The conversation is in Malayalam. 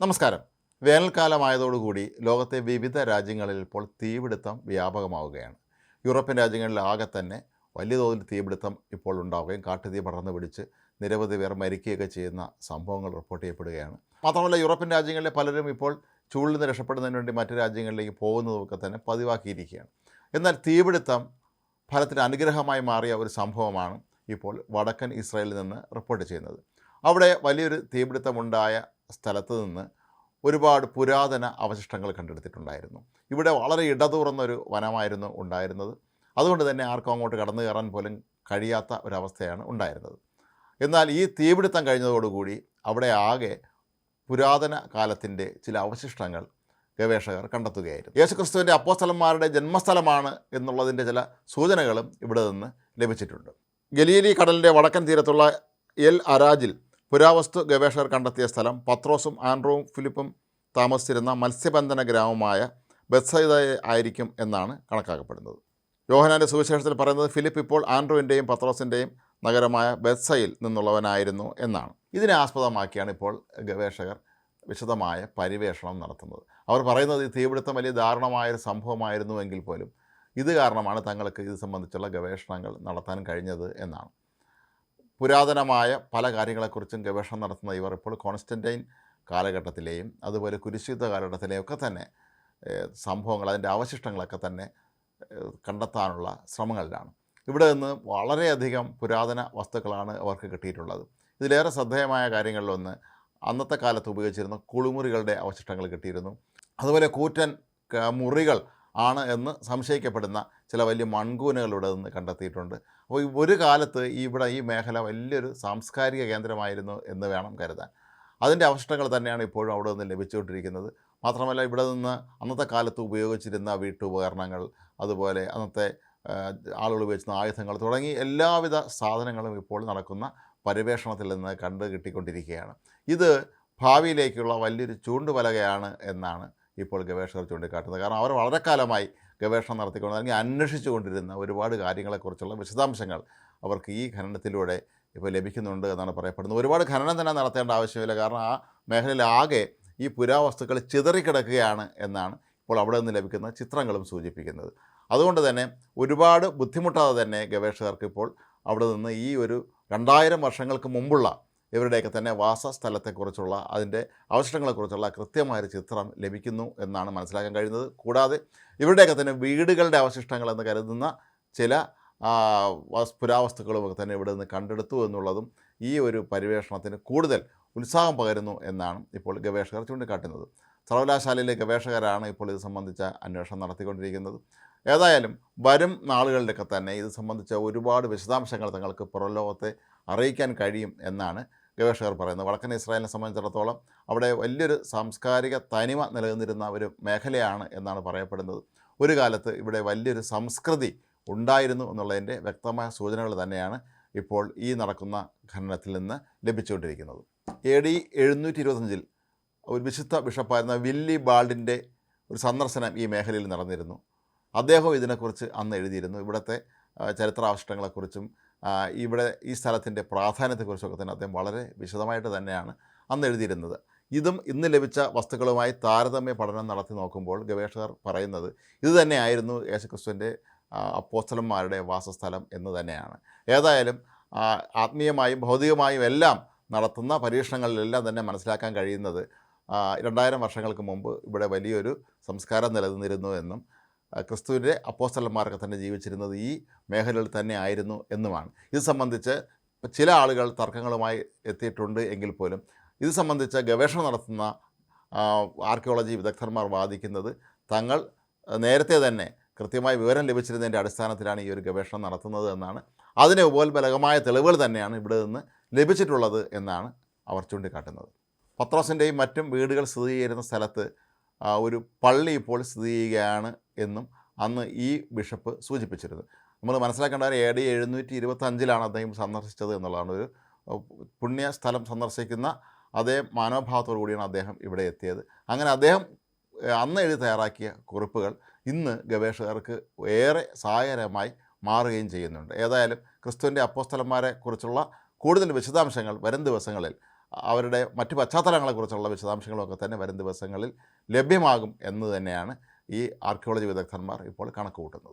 നമസ്കാരം. വേനൽക്കാലമായതോടുകൂടി ലോകത്തെ വിവിധ രാജ്യങ്ങളിൽ ഇപ്പോൾ തീപിടുത്തം വ്യാപകമാവുകയാണ്. യൂറോപ്യൻ രാജ്യങ്ങളിൽ ആകെ തന്നെ വലിയ തോതിൽ തീപിടുത്തം ഇപ്പോൾ ഉണ്ടാവുകയും കാട്ടുതീ പടർന്നു പിടിച്ച് നിരവധി പേർ മരിക്കുകയൊക്കെ ചെയ്യുന്ന സംഭവങ്ങൾ റിപ്പോർട്ട് ചെയ്യപ്പെടുകയാണ്. മാത്രമല്ല യൂറോപ്യൻ രാജ്യങ്ങളിലെ പലരും ഇപ്പോൾ ചൂടിൽ നിന്ന് രക്ഷപ്പെടുന്നതിന് വേണ്ടി മറ്റു രാജ്യങ്ങളിലേക്ക് പോകുന്നതൊക്കെ തന്നെ പതിവാക്കിയിരിക്കുകയാണ്. എന്നാൽ തീപിടുത്തം ഫലത്തിന് അനുഗ്രഹമായി മാറിയ ഒരു സംഭവമാണ് ഇപ്പോൾ വടക്കൻ ഇസ്രായേലിൽ നിന്ന് റിപ്പോർട്ട് ചെയ്യുന്നത്. അവിടെ വലിയൊരു തീപിടുത്തമുണ്ടായ സ്ഥലത്ത് നിന്ന് ഒരുപാട് പുരാതന അവശിഷ്ടങ്ങൾ കണ്ടെടുത്തിട്ടുണ്ടായിരുന്നു. ഇവിടെ വളരെ ഇടതൂർന്ന ഒരു വനമായിരുന്നു ഉണ്ടായിരുന്നത്. അതുകൊണ്ട് തന്നെ ആർക്കും അങ്ങോട്ട് കടന്നു കയറാൻ പോലും കഴിയാത്ത ഒരവസ്ഥയാണ് ഉണ്ടായിരുന്നത്. എന്നാൽ ഈ തീപിടുത്തം കഴിഞ്ഞതോടുകൂടി അവിടെ ആകെ പുരാതന കാലത്തിന്റെ ചില അവശിഷ്ടങ്ങൾ ഗവേഷകർ കണ്ടെത്തുകയായിരുന്നു. യേശുക്രിസ്തുവിന്റെ അപ്പോസ്തലന്മാരുടെ ജന്മസ്ഥലമാണ് എന്നുള്ളതിന്റെ ചില സൂചനകളും ഇവിടെ നിന്ന് ലഭിച്ചിട്ടുണ്ട്. ഗലീലി കടലിന്റെ വടക്കൻ തീരത്തുള്ള എൽ അരാജിൽ പുരാവസ്തു ഗവേഷകർ കണ്ടെത്തിയ സ്ഥലം പത്രോസും ആൻഡ്രോവും ഫിലിപ്പും താമസിച്ചിരുന്ന മത്സ്യബന്ധന ഗ്രാമമായ ബത്സൈദ ആയിരിക്കും എന്നാണ് കണക്കാക്കപ്പെടുന്നത്. യോഹനാന്റെ സുവിശേഷത്തിൽ പറയുന്നത് ഫിലിപ്പ് ഇപ്പോൾ ആൻഡ്രോവിന്റെയും പത്രോസിന്റെയും നഗരമായ ബത്സയിൽ നിന്നുള്ളവനായിരുന്നു എന്നാണ്. ഇതിനെ ആസ്പദമാക്കിയാണ് ഇപ്പോൾ ഗവേഷകർ വിശദമായ പരിവേഷണം നടത്തുന്നത്. അവർ പറയുന്നത് ഈ തീപിടുത്തം വലിയ ദാരുണമായൊരു സംഭവമായിരുന്നുവെങ്കിൽ പോലും ഇത് കാരണമാണ് തങ്ങൾക്ക് ഇത് സംബന്ധിച്ചുള്ള ഗവേഷണങ്ങൾ നടത്താൻ കഴിഞ്ഞത് എന്നാണ്. പുരാതനമായ പല കാര്യങ്ങളെക്കുറിച്ചും ഗവേഷണം നടത്തുന്ന ഇവർ ഇപ്പോൾ കോൺസ്റ്റന്റൈൻ കാലഘട്ടത്തിലെയും അതുപോലെ കുരിശുദ്ധ കാലഘട്ടത്തിലെയും ഒക്കെ തന്നെ സംഭവങ്ങൾ അതിന്റെ അവശിഷ്ടങ്ങളൊക്കെ തന്നെ കണ്ടെത്താനുള്ള ശ്രമങ്ങളിലാണ്. ഇവിടെ നിന്ന് വളരെയധികം പുരാതന വസ്തുക്കളാണ് അവർക്ക് കിട്ടിയിട്ടുള്ളത്. ഇതിലേറെ ശ്രദ്ധേയമായ കാര്യങ്ങളിലൊന്ന് അന്നത്തെ കാലത്ത് ഉപയോഗിച്ചിരുന്ന കുളിമുറികളുടെ അവശിഷ്ടങ്ങൾ കിട്ടിയിരുന്നു. അതുപോലെ കൂറ്റൻ മുറികൾ ആണ് എന്ന് സംശയിക്കപ്പെടുന്ന ചില വലിയ മൺകൂനകൾ ഇവിടെ നിന്ന് കണ്ടെത്തിയിട്ടുണ്ട്. അപ്പോൾ ഒരു കാലത്ത് ഇവിടെ ഈ മേഖല വലിയൊരു സാംസ്കാരിക കേന്ദ്രമായിരുന്നു എന്ന് വേണം കരുതാൻ. അതിന്റെ അവശിഷ്ടങ്ങൾ തന്നെയാണ് ഇപ്പോഴും അവിടെ നിന്ന് ലഭിച്ചുകൊണ്ടിരിക്കുന്നത്. മാത്രമല്ല ഇവിടെ നിന്ന് അന്നത്തെ കാലത്ത് ഉപയോഗിച്ചിരുന്ന വീട്ടുപകരണങ്ങൾ അതുപോലെ അന്നത്തെ ആളുകൾ ഉപയോഗിച്ചിരുന്ന ആയുധങ്ങൾ തുടങ്ങി എല്ലാവിധ സാധനങ്ങളും ഇപ്പോൾ നടക്കുന്ന പരിവേഷണത്തിൽ നിന്ന് കണ്ട് കിട്ടിക്കൊണ്ടിരിക്കുകയാണ് ഇത് ഭാവിയിലേക്കുള്ള വലിയൊരു ചൂണ്ടുപലകയാണ് എന്നാണ് ഇപ്പോൾ ഗവേഷകർ ചൂണ്ടിക്കാട്ടുന്നത്. കാരണം അവർ വളരെ കാലമായി ഗവേഷണം നടത്തിക്കൊണ്ട് അല്ലെങ്കിൽ അന്വേഷിച്ചുകൊണ്ടിരുന്ന ഒരുപാട് കാര്യങ്ങളെക്കുറിച്ചുള്ള വിശദാംശങ്ങൾ അവർക്ക് ഈ ഖനനത്തിലൂടെ ഇപ്പോൾ ലഭിക്കുന്നുണ്ട് എന്നാണ് പറയപ്പെടുന്നത്. ഒരുപാട് ഖനനം തന്നെ നടത്തേണ്ട ആവശ്യമില്ല. കാരണം ആ മേഖലയിലാകെ ഈ പുരാവസ്തുക്കൾ ചിതറിക്കിടക്കുകയാണ് എന്നാണ് ഇപ്പോൾ അവിടെ നിന്ന് ലഭിക്കുന്ന ചിത്രങ്ങളും സൂചിപ്പിക്കുന്നത്. അതുകൊണ്ട് തന്നെ ഒരുപാട് ബുദ്ധിമുട്ടാതെ തന്നെ ഗവേഷകർക്ക് ഇപ്പോൾ അവിടെ നിന്ന് ഈ ഒരു രണ്ടായിരം വർഷങ്ങൾക്ക് മുമ്പുള്ള ഇവരുടെയൊക്കെ തന്നെ വാസസ്ഥലത്തെക്കുറിച്ചുള്ള അതിന്റെ അവശിഷ്ടങ്ങളെക്കുറിച്ചുള്ള കൃത്യമായൊരു ചിത്രം ലഭിക്കുന്നു എന്നാണ് മനസ്സിലാക്കാൻ കഴിയുന്നത്. കൂടാതെ ഇവരുടെയൊക്കെ തന്നെ വീടുകളുടെ അവശിഷ്ടങ്ങൾ എന്ന് കരുതുന്ന ചില ആ, വസ്- പുരാവസ്തുക്കളും ഒക്കെ തന്നെ ഇവിടെ നിന്ന് കണ്ടെടുത്തു എന്നുള്ളതും ഈ ഒരു പര്യവേഷണത്തിന് കൂടുതൽ ഉത്സാഹം പകരുന്നു എന്നാണ് ഇപ്പോൾ ഗവേഷകർ ചൂണ്ടിക്കാട്ടുന്നത്. സർവകലാശാലയിലെ ഗവേഷകരാണ് ഇപ്പോൾ ഇത് സംബന്ധിച്ച അന്വേഷണം നടത്തിക്കൊണ്ടിരിക്കുന്നത്. ഏതായാലും വരും നാളുകളിലൊക്കെ തന്നെ ഇത് സംബന്ധിച്ച ഒരുപാട് വിശദാംശങ്ങൾ തങ്ങൾക്ക് പുറം ലോകത്തെ അറിയിക്കാൻ കഴിയും എന്നാണ് ഗവേഷകർ പറയുന്നത് വടക്കൻ ഇസ്രായേലിനെ സംബന്ധിച്ചിടത്തോളം അവിടെ വലിയൊരു സാംസ്കാരിക തനിമ നിലനിന്നിരുന്ന ഒരു മേഖലയാണ് എന്നാണ് പറയപ്പെടുന്നത്. ഒരു കാലത്ത് ഇവിടെ വലിയൊരു സംസ്കൃതി ഉണ്ടായിരുന്നു എന്നുള്ളതിന്റെ വ്യക്തമായ സൂചനകൾ തന്നെയാണ് ഇപ്പോൾ ഈ നടക്കുന്ന ഖനനത്തിൽ നിന്ന് ലഭിച്ചുകൊണ്ടിരിക്കുന്നത്. എ ഡി എഴുന്നൂറ്റി ഇരുപത്തഞ്ചിൽ ഒരു വിശുദ്ധ ബിഷപ്പായിരുന്ന വില്ലി ബാൾഡിന്റെ ഒരു സന്ദർശനം ഈ മേഖലയിൽ നടന്നിരുന്നു. അദ്ദേഹം ഇതിനെക്കുറിച്ച് അന്ന് എഴുതിയിരുന്നു. ഇവിടുത്തെ ആ, ഇവിടെ ഈ സ്ഥലത്തിന്റെ പ്രാധാന്യത്തെക്കുറിച്ചൊക്കെ തന്നെ അദ്ദേഹം വളരെ വിശദമായിട്ട് തന്നെയാണ് അന്ന് എഴുതിയിരുന്നത്. ഇതും ഇന്ന് ലഭിച്ച വസ്തുക്കളുമായി താരതമ്യ പഠനം നടത്തി നോക്കുമ്പോൾ ഗവേഷകർ പറയുന്നത് ഇത് തന്നെയായിരുന്നു യേശുക്രിസ്തുവിന്റെ അപ്പോസ്തലന്മാരുടെ വാസസ്ഥലം എന്ന് തന്നെയാണ്. ഏതായാലും ആത്മീയമായും ഭൗതികമായും എല്ലാം നടത്തുന്ന പരീക്ഷണങ്ങളിലെല്ലാം തന്നെ മനസ്സിലാക്കാൻ കഴിയുന്നത് രണ്ടായിരം വർഷങ്ങൾക്ക് മുമ്പ് ഇവിടെ വലിയൊരു സംസ്കാരം നിലനിന്നിരുന്നു എന്നും ക്രിസ്തുവിന്റെ അപ്പോസ്റ്റലന്മാർക്ക് തന്നെ ജീവിച്ചിരുന്നത് ഈ മേഖലയിൽ തന്നെ ആയിരുന്നു എന്നുമാണ്. ഇത് സംബന്ധിച്ച് ചില ആളുകൾ തർക്കങ്ങളുമായി എത്തിയിട്ടുണ്ട് എങ്കിൽ പോലും ഇത് സംബന്ധിച്ച് ഗവേഷണം നടത്തുന്ന ആർക്കിയോളജി വിദഗ്ധന്മാർ വാദിക്കുന്നത് തങ്ങൾ നേരത്തെ തന്നെ കൃത്യമായ വിവരം ലഭിച്ചിരുന്നതിന്റെ അടിസ്ഥാനത്തിലാണ് ഈ ഒരു ഗവേഷണം നടത്തുന്നത് എന്നാണ്. അതിന് ഉപോത്ബലകമായ തെളിവുകൾ തന്നെയാണ് ഇവിടെ നിന്ന് ലഭിച്ചിട്ടുള്ളത് എന്നാണ് അവർ ചൂണ്ടിക്കാട്ടുന്നത്. പത്രോസിന്റെയും മറ്റും വീടുകൾ സ്ഥിതി ചെയ്യുന്ന സ്ഥലത്ത് ഒരു പള്ളി ഇപ്പോൾ സ്ഥിതി ചെയ്യുകയാണ് എന്നും അന്ന് ഈ ബിഷപ്പ് സൂചിപ്പിച്ചിരുന്നു. നമ്മൾ മനസ്സിലാക്കേണ്ട എ ഡി എഴുന്നൂറ്റി ഇരുപത്തഞ്ചിലാണ് അദ്ദേഹം സന്ദർശിച്ചത് എന്നുള്ളതാണ്. ഒരു പുണ്യ സ്ഥലം സന്ദർശിക്കുന്ന അതേ മനോഭാവത്തോടു കൂടിയാണ് അദ്ദേഹം ഇവിടെ എത്തിയത്. അങ്ങനെ അദ്ദേഹം അന്ന് എഴുതി തയ്യാറാക്കിയ കുറിപ്പുകൾ ഇന്ന് ഗവേഷകർക്ക് ഏറെ സഹായകരമായി മാറുകയും ചെയ്യുന്നുണ്ട്. ഏതായാലും ക്രിസ്തുവിന്റെ അപ്പോസ്തലന്മാരെ കുറിച്ചുള്ള കൂടുതൽ വിശദാംശങ്ങൾ വരും ദിവസങ്ങളിൽ അവരുടെ മറ്റ് പശ്ചാത്തലങ്ങളെക്കുറിച്ചുള്ള വിശദാംശങ്ങളൊക്കെ തന്നെ വരും ദിവസങ്ങളിൽ ലഭ്യമാകും എന്ന് തന്നെയാണ് ഈ ആർക്കിയോളജി വിദഗ്ധന്മാർ ഇപ്പോൾ കണക്ക് കൂട്ടുന്നത്